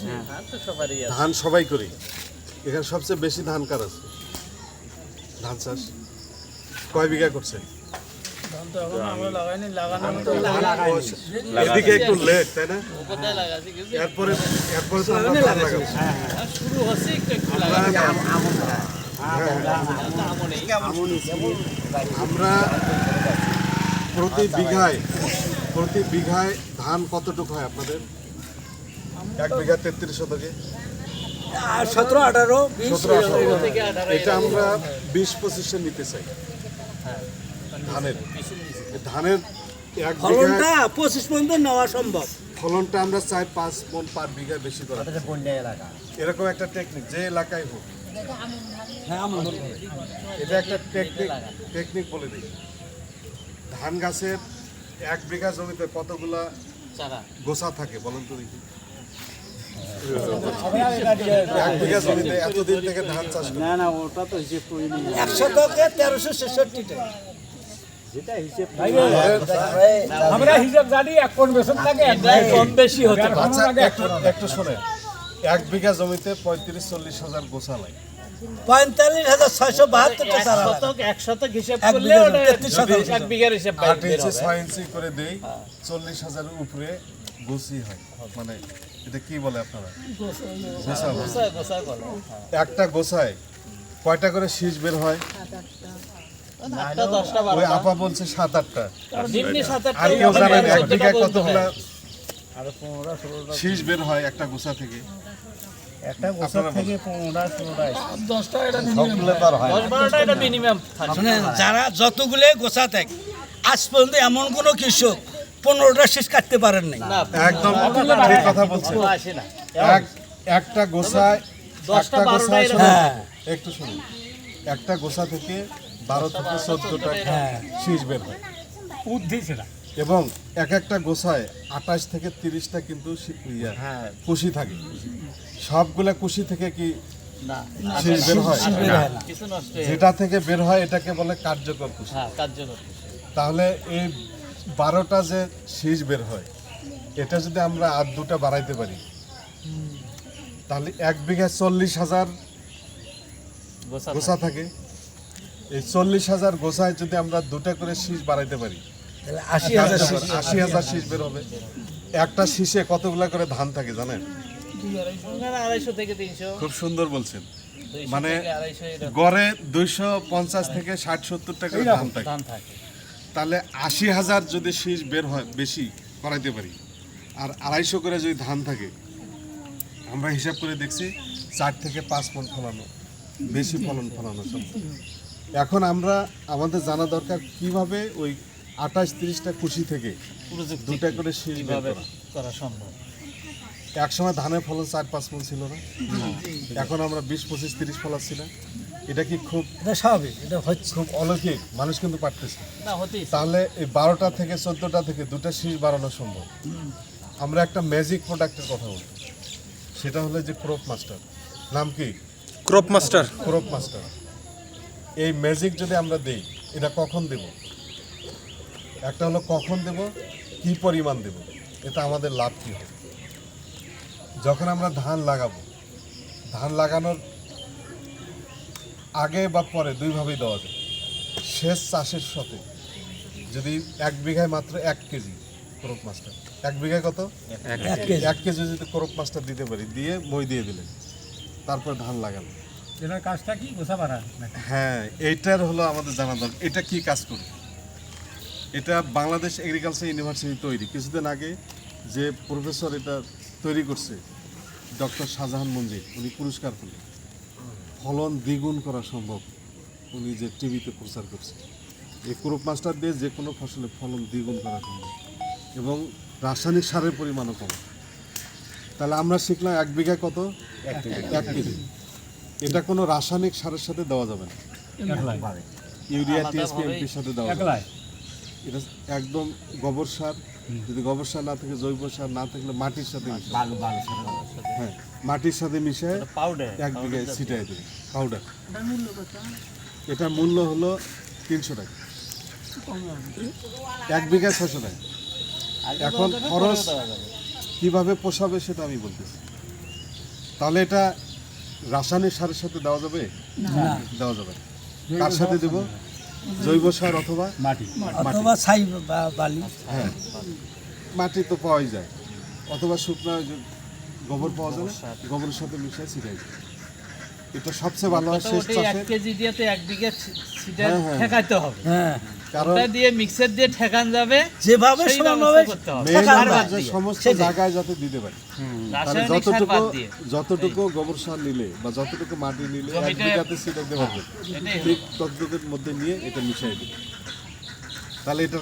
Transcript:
ধান আছে। ধান সবাই করি। এখানে সবচেয়ে বেশি ধান কার আছে? ধান চাষ। কয় বিঘা করছেন ধান তো এখন আমরা লাগাইনি লাগানোর মতো এদিকে একটু লেট তাই না? কোথায় লাগাচ্ছি কিছু এরপরে এরপরে তো আমরা লাগাবো। শুরু হচ্ছে একটু একটু আমরা প্রতি বিঘায় প্রতি বিঘায় ধান কতটুকু হয় আপনাদের? এক বিঘা তেত্রিশ শতকে। সতেরো আঠারো সতেরো আঠারো থেকে আঠারো এটা আমরা বিশ পঁচিশে নিতে চাই। ধানের। ধানের এক ফলনটা পঁচিশ পর্যন্ত নেওয়া সম্ভব। ফলনটা আমরা চাই পাঁচ মন পার বিঘা বেশি করা এলাকা। এরকম একটা টেকনিক যে এলাকায় হোক। হ্যাঁ এটা একটা টেকনিক টেকনিক বলে দিই। ধান গাছের এক বিঘা জমিতে কতগুলা চারা? গোছা থাকে বলেন তো দেখি এক বিঘা জমিতে এতদিন থেকে ধান চাষ করে না না ওটা তো হিসেব একশো থেকে তেরোশো আমরা হিসাব জানি এক কোন বেসন থাকে কম বেশি হতে আচ্ছা একটু একটু এক বিঘা জমিতে পঁয়ত্রিশ চল্লিশ হাজার গোছা লাগে। পঁয়তাল্লিশ হাজার ছয়শো বাহাত্তরটা এক চারা এক শতক হিসাব করলে বিঘা ওটা তেত্রিশ শতাংশ। এক বিঘার হিসাব আট ইঞ্চি ছয় ইঞ্চি করে দেই চল্লিশ হাজারের উপরে গুছি হয়। মানে এটা কি বলে আপনারা? গোছায় একটা গোছায় কয়টা করে শীষ বের হয়? ওই আপা বলছে সাত আটটা। নিম্নি সাত আটটা আর কেউ জানেন এক বিঘায় কতগুলা শীষ বের হয় একটা গোছা থেকে। একটা গোসা থেকে পনেরোটা ষোলোটা দশটা হয় এটা মিনিমাম যারা যতগুলো গোসা থাকে আজ পর্যন্ত এমন কোনো কৃষক পনেরোটা শেষ কাটতে পারেন নাই। একদম ঠিক কথা বলছেন। একটা গোছায় দশটা একটা হ্যাঁ। একটু শুনুন। একটা গোছা থেকে বারো থেকে চোদ্দটা শীষ বের হয়। এবং এক একটা গোছায় আঠাশ থেকে তিরিশটা কিন্তু ইয়া, কুশি থাকে। সবগুলা কুশি থেকে কি না শীষ বের হয়? হয় হয়ে যেটা থেকে বের হয় এটাকে বলে কার্যকর কুশি। হ্যাঁ তাহলে এই বারোটা যে শীষ বের হয় এটা যদি আমরা আর দুটা বাড়াইতে পারি তাহলে এক বিঘা চল্লিশ হাজার গোছা থাকে। এই চল্লিশ হাজার গোছায় যদি আমরা দুটা করে শীষ বাড়াইতে পারি আশি হাজার আশি হাজার শীষ। বের হবে। একটা শীষে কতগুলা করে ধান থাকে জানেন? খুব সুন্দর বলছেন। মানে গড়ে দুইশো পঞ্চাশ থেকে ষাট সত্তর টাকা ধান থাকে। ধান থাকে। তাহলে আশি হাজার যদি শীষ বের হয় বেশি করাইতে পারি। আর আড়াইশো করে যদি ধান থাকে আমরা হিসাব করে দেখছি চার থেকে পাঁচ মন ফলানো বেশি ফলন ফলানো সম্ভব এখন আমরা আমাদের জানা দরকার কীভাবে ওই আঠাশ তিরিশটা খুশি থেকে দুটা করে শীষ করা? সম্ভব? এক সময় ধানের ফলন চার পাঁচ মন ছিল না। এখন আমরা বিশ পঁচিশ তিরিশ ফলাচ্ছি না। এটা কি খুব এটা স্বাভাবিক এটা হচ্ছে। খুব অলৌকিক মানুষ কিন্তু পারতেছে। না হতেই তাহলে এই বারোটা থেকে চোদ্দোটা থেকে দুটা শীষ বাড়ানো সম্ভব। আমরা একটা ম্যাজিক প্রোডাক্টের কথা বলব সেটা হলো যে ক্রপ মাস্টার নাম কি? ক্রপ মাস্টার ক্রপ মাস্টার এই ম্যাজিক যদি আমরা দেই এটা কখন দেব? একটা হলো কখন দেব? কি পরিমাণ দেব? এটা আমাদের লাভ কি হবে? যখন আমরা ধান লাগাবো ধান লাগানোর আগে বা পরে দুইভাবেই দেওয়া যায়। শেষ চাষের সাথে যদি এক বিঘায় মাত্র এক কেজি ক্রপ মাস্টার এক বিঘায় কত? এক কেজি। এক কেজি যদি ক্রপ মাস্টার দিতে পারি দিয়ে মই দিয়ে দিলেন তারপর ধান লাগানো এটার কাজটা কি? গোসা পারা হ্যাঁ এইটার হলো আমাদের জানা দরকার। এটা কি কাজ করবে এটা বাংলাদেশ এগ্রিকালচার ইউনিভার্সিটি তৈরি। কিছুদিন আগে যে প্রফেসর এটা তৈরি করছে ডক্টর শাহজাহান মঞ্জির উনি পুরস্কার পেলেন। ফলন দ্বিগুণ করা সম্ভব উনি যে টিভিতে প্রচার করছে এই ক্রপ মাস্টার দিয়ে যে কোনো ফসলের ফলন দ্বিগুণ করা সম্ভব এবং রাসায়নিক সারের পরিমাণও কম। তাহলে আমরা শিখলাম এক বিঘায় কত? এক কেজি। এটা কোনো রাসায়নিক সারের সাথে দেওয়া যাবে না। ইউরিয়া টিএসপি এমপির সাথে দেওয়া যাবে না। এটা একদম গোবর সার যদি গোবর সার না থাকে জৈব সার না থাকলে মাটির সাথে হ্যাঁ মাটির সাথে মিশায় পাউডার এক বিঘায় ছিটাই দেবে পাউডার এটার মূল্য হলো তিনশো টাকা। এক বিঘায় ছশো টাকা। এখন খরচ কীভাবে পোষাবে সেটা আমি বলতেছি। তাহলে এটা রাসায়নিক সারের সাথে দেওয়া যাবে? দেওয়া যাবে। কার সাথে দেব? জৈব সার অথবা মাটি। অথবা ছাই বা বালি। হ্যাঁ। মাটি তো পাওয়াই যায়। অথবা শুকনো গোবর পাওয়া যায় গোবরের সাথে মিশিয়ে ছিটাই দিই। এটা সবচেয়ে ভালো হয় শেষ ওটাই এক কেজি দিয়ে তো এক বিঘা সিটা হ্যাঁ, হ্যাঁ। ঠেকাইতে হবে। হ্যাঁ। কারণ দিয়ে মিক্সার দিয়ে ঠেকান যাবে যেভাবে করতে হবে। মেন সমস্ত জায়গায় যাতে দিতে পারে। তাহলে যতটুকু যতটুকু গোবর সার নিলে বা যতটুকু মাটি নিলে এক বিঘাতে ছিটাতে পারবে এটাই ঠিক ততটুকুর মধ্যে নিয়ে এটা মিশিয়ে দিবে। তাহলে এটা